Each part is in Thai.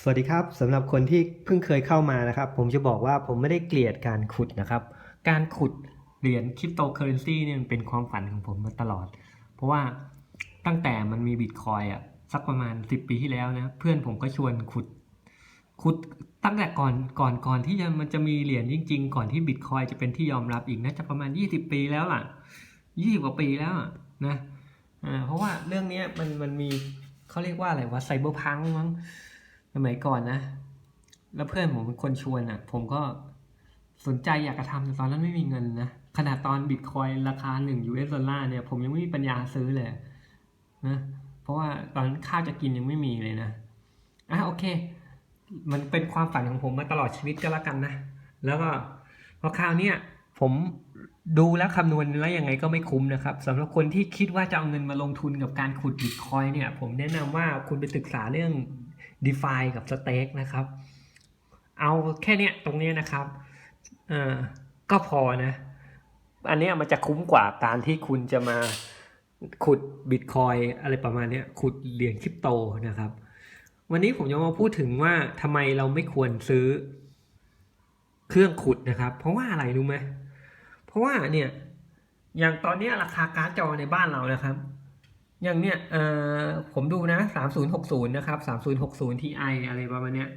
สวัสดีครับสำหรับคนที่เพิ่งเคยเข้ามานะครับ ผมจะบอกว่าผมไม่ได้เกลียดการขุดนะครับ การขุดเหรียญคริปโตเคอเรนซีเนี่ยมันเป็นความฝันของผมมาตลอด เพราะว่าตั้งแต่มันมีบิตคอยอะสักประมาณ 10 ปีที่แล้วนะ เพื่อนผมก็ชวนขุด ขุดตั้งแต่ก่อนก่อนก่อนที่จะมันจะมีเหรียญจริง ๆ ก่อนที่บิตคอยจะเป็นที่ยอมรับอีกน่าจะประมาณ 20 ปีแล้วล่ะ20กว่าปีแล้วนะอ่าเพราะว่าเรื่องนี้มันมันมีเขาเรียกว่าอะไรวะไซเบอร์พังมั้ง สมัยก่อนนะ แล้วเพื่อนผมเป็นคนชวนอะ ผมก็สนใจอยากจะทำแต่ตอนนั้นไม่มีเงินนะ ขนาดตอนบิตคอยราคาหนึ่ง US ดอลลาร์เนี่ย ผมยังไม่มีปัญญาซื้อเลยนะ เพราะว่าตอนนั้นข้าวจะกินยังไม่มีเลยนะ อะโอเค มันเป็นความฝันของผมมาตลอดชีวิตก็แล้วกันนะ แล้วก็พอคราวเนี้ยผมดูแล้วคำนวณแล้วยังไงก็ไม่คุ้มนะครับสำหรับคนที่คิดว่าจะเอาเงินมาลงทุนกับการขุดบิตคอยเนี่ย ผมแนะนำว่าคุณไปศึกษาเรื่อง d e f i กับ Stake นะครับ เอาแค่เนี้ยตรงเนี้ยนะครับอ่อก็พอนะ อันเนี้ยมันจะคุ้มกว่าการที่คุณจะมาขุดบิตคอยอะไรประมาณเนี้ยขุดเหรียญคริปโตนะครับ วันนี้ผมจะมาพูดถึงว่าทำไมเราไม่ควรซื้อเครื่องขุดนะครับ เพราะว่าอะไรรู้ไหมเพราะว่าเนี่ยอย่างตอนนี้ราคาการ์ดจอในบ้านเรานะครับ อย่างเนี้ยเอ่อผมดูนะสามศูนย์หกศูนย์นะครับสามศูนย์หกศูนย์ทีไออะไรประมาณเนี้ย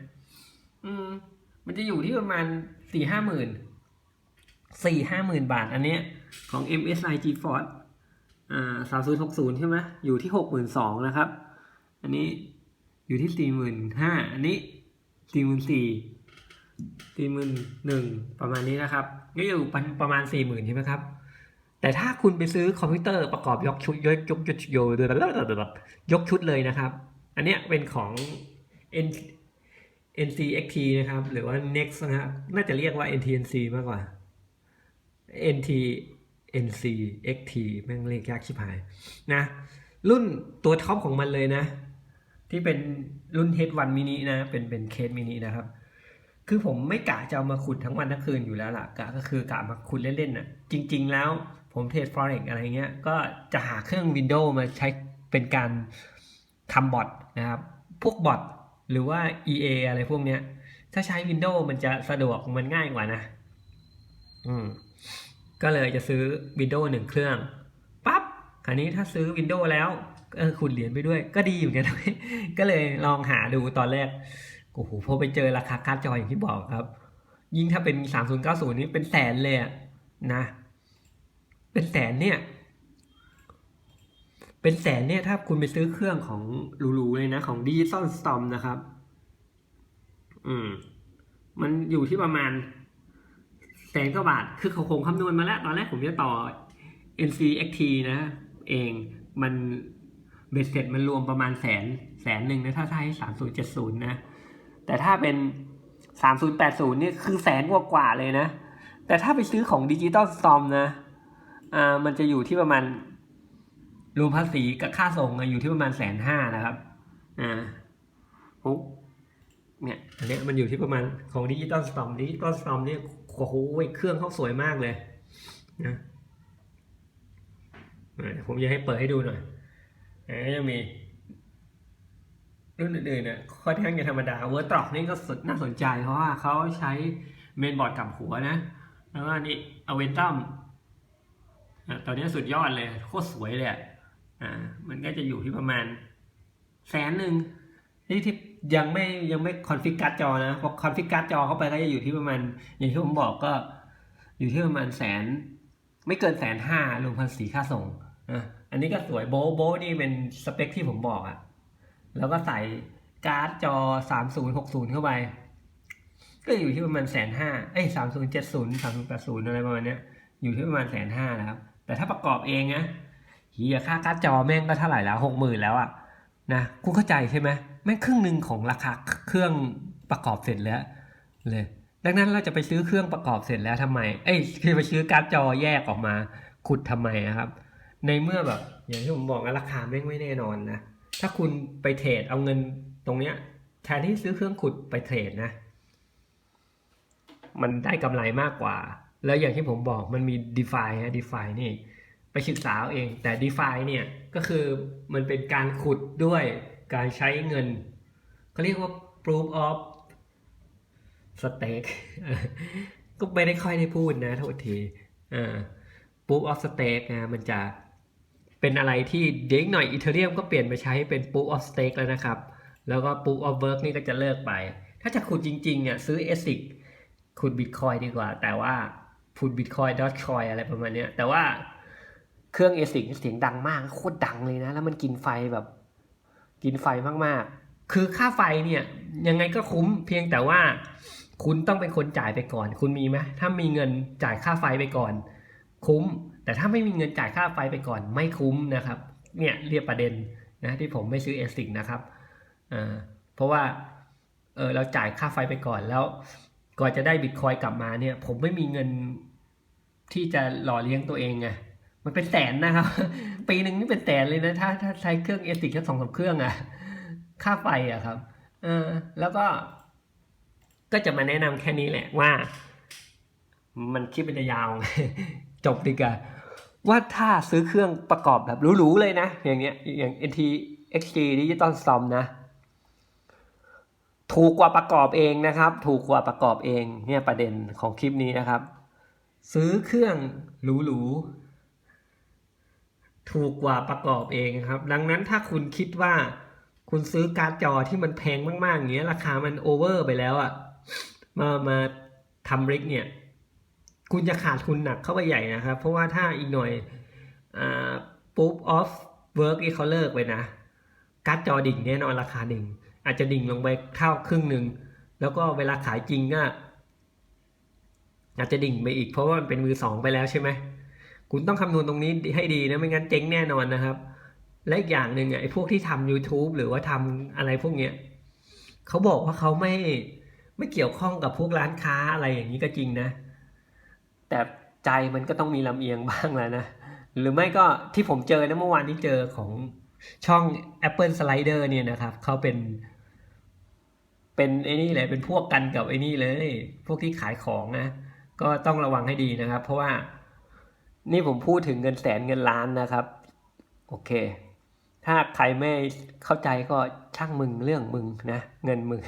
อืม มันจะอยู่ที่ประมาณสี่ห้าหมื่นสี่ห้าหมื่นบาท อันเนี้ยของ MSI GeForce อ่าสามศูนย์หกศูนย์ใช่ไหมอยู่ที่หกหมื่นสองนะครับ อันนี้อยู่ที่สี่หมื่นห้าอันนี้สี่หมื่นสี่สี่หมื่นหนึ่งประมาณนี้นะครับก็อยู่ประมาณสี่หมื่นใช่ไหมครับ แต่ถ้าคุณไปซื้อคอมพิวเตอร์ประกอบยกชุดยกยกยกยกยกชุดเลยนะครับ อันเนี้ยเป็นของ N NCXT นะครับ หรือว่า Next นะครับน่าจะเรียกว่า NTNC มากกว่า NT NCXT แม่งเรียกยากชิบหายนะ รุ่นตัวท็อปของมันเลยนะ ที่เป็นรุ่น H1 mini นะ เป็นเป็นเคสมินินะครับ คือผมไม่กะจะเอามาขุดทั้งวันทั้งคืนอยู่แล้วล่ะกะก็คือกะมาขุดเล่นๆน่ะจริง ๆ แล้ว ผมเทรด forex อะไรเงี้ย ก็จะหาเครื่อง Windows มาใช้เป็นการทำบอทนะครับ พวกบอทหรือว่า EA อะไรพวกเนี้ย ถ้าใช้ Windows มันจะสะดวกมันง่ายกว่านะ อืม ก็เลยจะซื้อ Windows หนึ่งเครื่องปั๊บคราวนี้ถ้าซื้อ Windows แล้วเออขุดเหรียญไปด้วย ก็ดีเหมือนกันก็เลยลองหาดูตอนแรกโอ้โหพอไปเจอราคาการ์ดจออย่างที่บอกครับ ยิ่งถ้าเป็น 3090 นี่เป็นแสนเลยอะนะ เป็นแสนเนี่ย เป็นแสนเนี่ยถ้าคุณไปซื้อเครื่องของหรูๆเลยนะ ของ Digital Storm นะครับ อืม มันอยู่ที่ประมาณแสนกว่าบาท คือเขาคงคำนวณมาแล้ว ตอนแรกผมจะต่อ NCXT นะ เองมันเบ็ดเสร็จมันรวมประมาณแสนแสนหนึ่งนะถ้าใช้3070นย์เจ็ดศูนย์นะ แต่ถ้าเป็น3080นี่คือแสนกว่ากว่าเลยนะ แต่ถ้าไปซื้อของดิจิตอลสตอมนะ อ่ามันจะอยู่ที่ประมาณรวมภาษีกับค่าส่งอยู่ที่ประมาณแสนห้านะครับอ่าโอ้เนี่ยอันนี้มันอยู่ที่ประมาณของดิจิตอลสตอมดิจิตอลสตอมเนี่ยโอ้โหเครื่องเขาสวยมากเลยนะผมจะให้เปิดให้ดูหน่อยอ่ายังมีรุ่นอื่นๆเนี่ยค่อนข้างจะธรรมดาเวอร์ตรอกนี่ก็สุดน่าสนใจเพราะว่าเขาใช้เมนบอร์ดกับหัวนะ แล้วก็อันนี่อเวนตัม ตอนนี้สุดยอดเลย โคตรสวยเลยอ่ามันก็จะอยู่ที่ประมาณแสนหนึ่งนี่ที่ยังไม่ยังไม่คอนฟิกการ์ดจอนะพอคอนฟิกการ์ดจอเข้าไปก็จะอยู่ที่ประมาณ อย่างที่ผมบอกก็อยู่ที่ประมาณแสน ไม่เกินแสนห้ารวมภาษีค่าส่งอะอันนี้ก็สวยโบโบนี่เป็นสเปคที่ผมบอกอะแล้วก็ใส่การ์ดจอ 3060 เข้าไป ก็อยู่ที่ประมาณแสนห้าเอ้ย3070 3080อะไรประมาณเนี้ยอยู่ที่ประมาณแสนห้านะครับ แต่ถ้าประกอบเองนะเฮียค่าการ์ดจอแม่งก็เท่าไหร่แล้วหกหมื่นแล้วอะนะคุณเข้าใจใช่ไหมแม่งครึ่งหนึ่งของราคาเครื่องประกอบเสร็จแล้วเลยดังนั้นเราจะไปซื้อเครื่องประกอบเสร็จแล้วทำไม เอ้ยคือไปซื้อการ์ดจอแยกออกมา ขุดทำไมนะครับ ในเมื่อแบบอย่างที่ผมบอกราคาแม่งไม่แน่นอนนะ ถ้าคุณไปเทรดเอาเงินตรงเนี้ย แทนที่ซื้อเครื่องขุดไปเทรดนะ มันได้กำไรมากกว่า แล้วอย่างที่ผมบอกมันมี d e f i ฮะ d e f i นี่ไปศึกษาเอาเอง แต่ d e f i เนี่ยก็คือมันเป็นการขุดด้วยการใช้เงินเขาเรียกว่า proof of stake ก็ไม่ได้ค่อยได้พูดนะโทษทีอ่า proof of stake นะมันจะเป็นอะไรที่เด็กหน่อยอีเทเรียมก็เปลี่ยนไปใช้เป็น proof of stake แล้วนะครับ แล้วก็ proof of work นี่ก็จะเลิกไป ถ้าจะขุดจริงๆอะซื้อ ASIC ขุด Bitcoin ดีกว่า แต่ว่า ขุด Bitcoin Dogecoin อะไรประมาณเนี้ยแต่ว่าเครื่อง ASIC เสียงดังมากโคตรดังเลยนะ แล้วมันกินไฟแบบ กินไฟมากๆ คือค่าไฟเนี่ย ยังไงก็คุ้มเพียงแต่ว่า คุณต้องเป็นคนจ่ายไปก่อน คุณมีไหมถ้ามีเงินจ่ายค่าไฟไปก่อน คุ้ม แต่ถ้าไม่มีเงินจ่ายค่าไฟไปก่อน ไม่คุ้มนะครับ เนี่ยเรียกประเด็นนะที่ผมไม่ซื้อเอสิกนะครับอ่าเพราะว่าเออเราจ่ายค่าไฟไปก่อนแล้วก่อนจะได้บิตคอยกลับมาเนี่ย ผมไม่มีเงิน ที่จะหล่อเลี้ยงตัวเองไงมันเป็นแสนนะครับ ปีหนึ่งนี่เป็นแสนเลยนะ ถ้าถ้าใช้เครื่องเอสิกแค่สองสาเครื่องอะค่าไฟอะครับเออแล้วก็ ก็จะมาแนะนำแค่นี้แหละว่า มันคลิปมันจะยาว จบดีกว่าว่าถ้าซื้อเครื่องประกอบแบบหรูๆเลยนะ อย่างเงี้ยอย่าง NT XG Digital Storm นะ ถูกกว่าประกอบเองนะครับ ถูกกว่าประกอบเองเนี่ยประเด็นของคลิปนี้นะครับ ซื้อเครื่องหรูๆถูกกว่าประกอบเองครับ ดังนั้นถ้าคุณคิดว่าคุณซื้อการ์ดจอที่มันแพงมากๆอย่างเงี้ยราคามันโอเวอร์ไปแล้วอะมามาทำริกเนี่ย คุณจะขาดทุนหนักเข้าไปใหญ่นะครับ เพราะว่าถ้าอีกหน่อยอ่าปุ๊บออฟเวิร์กที่เขาเลิกไปนะการ์ดจอดิ่งแน่นอนราคาดิ่ง อาจจะดิ่งลงไปเท่าครึ่งหนึ่ง แล้วก็เวลาขายจริงก็ อาจจะดิ่งไปอีกเพราะว่ามันเป็นมือสองไปแล้วใช่ไหมคุณต้องคำนวณตรงนี้ให้ดีนะไม่งั้นเจ๊งแน่นอนนะครับ และอีกอย่างหนึ่งอะไอ้พวกที่ทำ YouTube หรือว่าทำอะไรพวกเนี้ยเขาบอกว่าเขาไม่ไม่เกี่ยวข้องกับพวกร้านค้าอะไรอย่างนี้ก็จริงนะ แต่ใจมันก็ต้องมีลำเอียงบ้างแล้วนะ หรือไม่ก็ที่ผมเจอนะเมื่อวานนี้เจอของช่อง Apple Slider เนี่ยนะครับเขาเป็นเป็นไอ้นี่เลยเป็นพวกกันกับไอ้นี่เลย พวกที่ขายของนะ ก็ต้องระวังให้ดีนะครับ เพราะว่านี่ผมพูดถึงเงินแสนเงินล้านนะครับ โอเค ถ้าใครไม่เข้าใจก็ช่างมึงเรื่องมึงนะ เงินมึง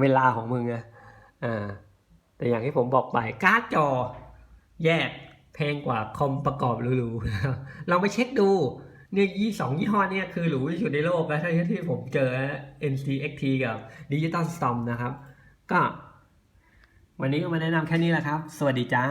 เวลาของมึงอะอ่าแต่อย่างที่ผมบอกไปการ์ดจอแยกแพงกว่าคอมประกอบหรูๆนะครับลองไปเช็คดูเนี่ยยี่สองยี่ห้อเนี่ยคือหรูที่สุดในโลกแล้วที่ที่ผมเจอ NCXT กับ Digital Storm นะครับ ก็ วันนี้ก็มาแนะนำแค่นี้แหละครับ สวัสดีจ้า